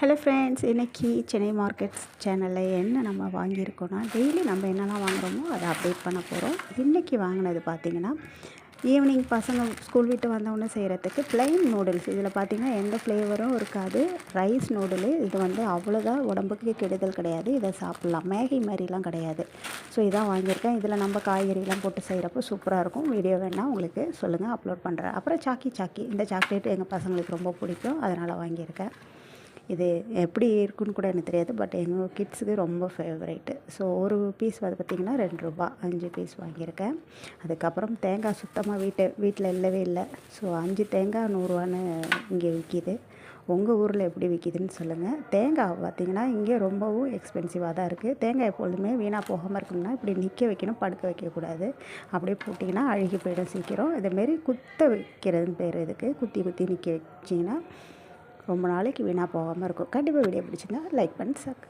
Hello friends இன்றைக்கி Chennai markets சேனலில் என்ன நம்ம வாங்கியிருக்கோன்னா டெய்லி நம்ம என்னெல்லாம் வாங்குகிறோமோ அதை அப்டேட் பண்ண போகிறோம் இன்றைக்கி வாங்கினது பார்த்திங்கன்னா ஈவினிங் பசங்க ஸ்கூல் விட்டு வந்தவொடனே செய்கிறதுக்கு plain நூடுல்ஸ் இதில் பார்த்திங்கன்னா எந்த ஃப்ளேவரும் இருக்காது. ரைஸ் நூடுலு இது வந்து அவ்வளோதான் உடம்புக்கு கெடுதல் கிடையாது. இதை சாப்பிட்லாம். மேகி மாதிரிலாம் கிடையாது. ஸோ இதான் வாங்கியிருக்கேன். இதில் நம்ம காய்கறிலாம் போட்டு செய்கிறப்போ சூப்பராக இருக்கும். வீடியோ வேணால் உங்களுக்கு சொல்லுங்கள் அப்லோட் பண்ணுறேன் அப்புறம் சாக்கி சாக்கி. இந்த சாக்லேட் எங்கள் பசங்களுக்கு ரொம்ப பிடிக்கும். அதனால் வாங்கியிருக்கேன். இது எப்படி இருக்குன்னு கூட எனக்கு தெரியாது பட் எங்கள் கிட்ஸுக்கு ரொம்ப ஃபேவரேட்டு ஸோ ஒரு பீஸ் வந்து பார்த்திங்கன்னா ரெண்டு ரூபா அஞ்சு பீஸ் வாங்கியிருக்கேன். அதுக்கப்புறம் தேங்காய் சுத்தமாக வீட்டை வீட்டில் இல்லவே இல்லை. ஸோ அஞ்சு தேங்காய் நூறுரூவான்னு இங்கே விற்கிது உங்கள் ஊரில் எப்படி விற்கிதுன்னு சொல்லுங்கள் தேங்காய் பார்த்திங்கன்னா இங்கே ரொம்பவும் எக்ஸ்பென்சிவாக தான் இருக்குது தேங்காய் எப்பொழுதுமே வீணாக போகாமல் இருக்கணும்னா இப்படி நிற்க வைக்கணும் படுக்க வைக்கக்கூடாது அப்படியே போட்டிங்கன்னா அழுகி போயிடும் சீக்கிரம். இதேமாரி குத்த வைக்கிறதுன்னு பேர் இதுக்கு குத்தி குத்தி நிற்க வச்சிங்கன்னா ரொம்ப நாளைக்கு வீணாக போகாமல் இருக்கும். கண்டிப்பாக வீடியோ பிடிச்சிருந்தா லைக் பண்ணி சாக்கு